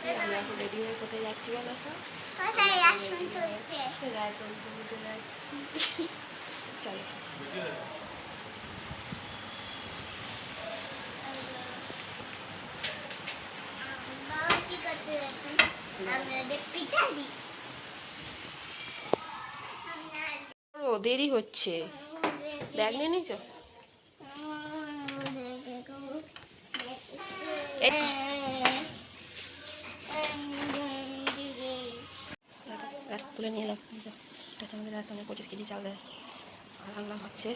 গেছি আমরা এখন রেডি হয়ে কোথায় যাচ্ছি বলো তো? রাজন তুলতে যাচ্ছি চলো বাবা কি করতে যাচ্ছেন আমাদের পিঠা দি ও দেরি হচ্ছে। ব্যাগ নিয়ে নিয়েছো? রাস- তুলে নিয়ে এলাম। এটা হচ্ছে আমাদের রাসনে পঁচিশ কেজি চাল দেয়। আর আনলাম হচ্ছে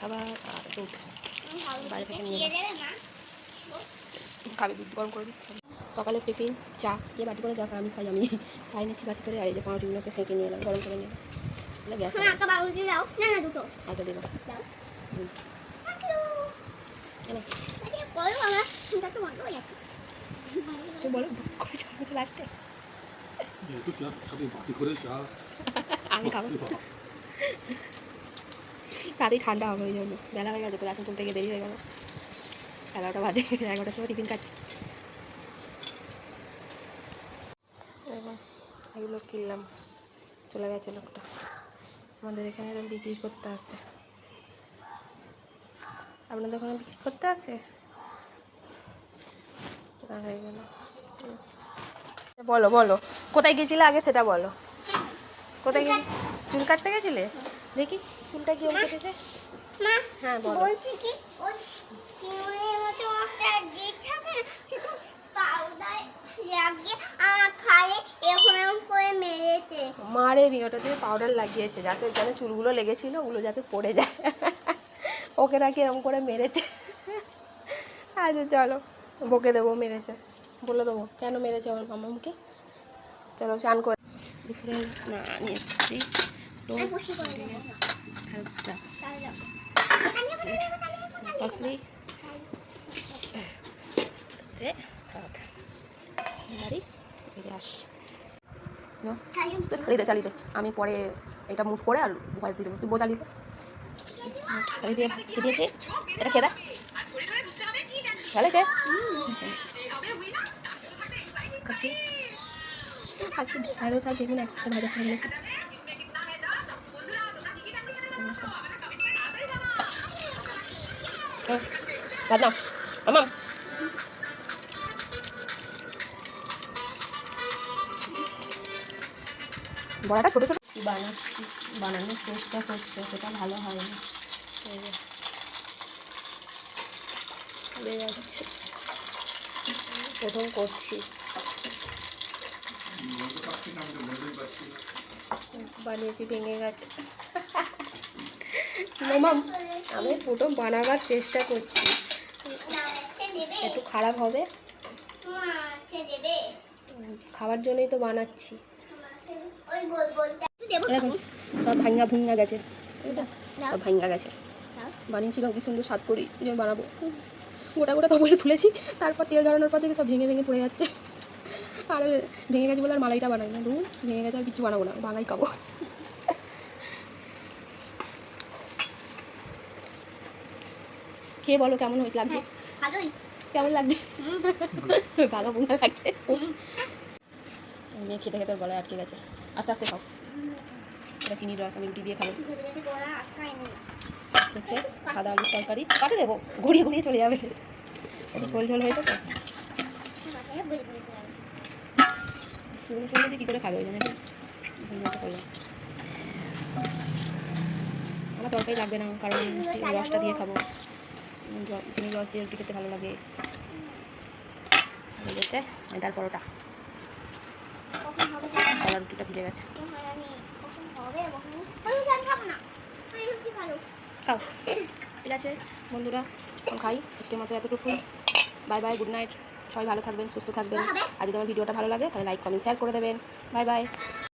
খাবার আর দুধ। বাইরে থেকে নিয়ে। খাবে দুধ গরম করে সকালে টিফিন চা দিয়ে বাটি করে চা খাই, আমি খাই আমি খাই নিচ্ছি বাটি করে। আর এই যে পাউরুটিগুলোকে সেঁকে নিয়ে এলাম গরম করে নিয়ে এলাম। এগুলো গ্যাস হয়ে যাচ্ছে। তুই বলো করে চা চলে রাতেই ঠান্ডা হবে ওই জন্য বেলা হয়ে গেছে তো রাসন তুলতে গিয়ে দেরি হয়ে গেল এগারোটা বাজে এগারোটার সময় টিফিন খাচ্ছি এগুলো কিনলাম চলে গেছে লোকটা আমাদের এখানে এরকম বিক্রি করতে আসে আপনাদের ওখানে বিক্রি করতে আসে কেনা হয়ে গেল। বলো বলো। কোথায় গেছিলে আগে সেটা বলো। কোথায় গেছি চুল কাটতে গেছিলে? দেখি চুলটা কি কেটেছে মা হ্যাঁ বলো। বলছি কি ওই চিংড়ির মতো একটা গিট থাকে সেটা পাউডার লাগিয়ে আমার খায়ে এরকম এরকম করে মেরেছে। মারে নি ওটা দিয়ে পাউডার লাগিয়েছে যাতে যেন চুলগুলো লেগেছিল ওগুলো যাতে পড়ে যায়। ওকে নাকি এরকম করে মেরেছে। আচ্ছা চলো বকে দেবো মেরেছে। বলে দেবো কেন মেরেছে আমার মামামকে? চলো চান করে দুপুরে না নিয়ে। কাকড়ি যে বাড়ি ফিরে নাও। দে চালিয়ে দে। আমি পরে এটা মুট করে আর ভয়েস দিয়ে দেবো। তুই বউ চালিয়ে দিয়ে দিয়েছি এটা খেয়ে দেখ। ভালো আচ্ছা আজকে ঢেঁড়স আর বেগুন একসাথে ভাজা করে নিয়েছি। নাও মামাম বড়াটা ছোটো ছোটো। বানাচ্ছি? বানানোর চেষ্টা করছে সেটা ভালো হয় না এই বানিয়েছি, ভেঙে গেছে। মামাম আমি প্রথম বানাবার চেষ্টা করছি। একটু খারাপ হবে। খাবার জন্যই তো বানাচ্ছি। সব ভাঙ্গা ভুঙ্গা গেছে। ভাঙ্গা গেছে। বানিয়েছিলাম কি সুন্দর স্বাদ করি যে বানাবো। গোটা গোটা তবে তুলেছি, তারপর তেল ঝরানোর পর থেকে সব ভেঙে ভেঙে পড়ে যাচ্ছে। আর ভেঙে গেছে বলে আর মালাইটা বানাই না। দু ভেঙে গেছে আর কিছু বানাবো না বাঙাই খাব। খেয়ে বলো কেমন হয়েছে লাগছে? কেমন লাগছে? বাঘা বুঙ্গা লাগছে। মেয়ে খেতে খেতে গলায় আটকে গেছে। আস্তে আস্তে খাও। এটা চিনির রস আমি রুটি দিয়ে খাব। সাদা আলুর তরকারি। কাটে দেবো। ঘুরিয়ে ঘুরিয়ে চলে যাবে। ঝোল ঝোল হয়েছে তো? শুকনো দিয়ে কী করে খাবে? ওই জন্য করলাম। আমার তরকারি লাগবে না, কারণ রসটা দিয়ে খাব। জ- রস দিয়ে রুটি খেতে ভালো লাগে। হচ্ছে পরোটা। কলা রুটিটা ভিজে গেছে। খাও। ঠিক আছে, বন্ধুরা খাই। আজকের মতো এতটুকুই। Bye bye, good night. সবাই ভালো থাকবেন সুস্থ থাকবেন। আর যদি আমার ভিডিওটা ভালো লাগে তাহলে লাইক কমেন্ট শেয়ার করে দেবেন। Bye bye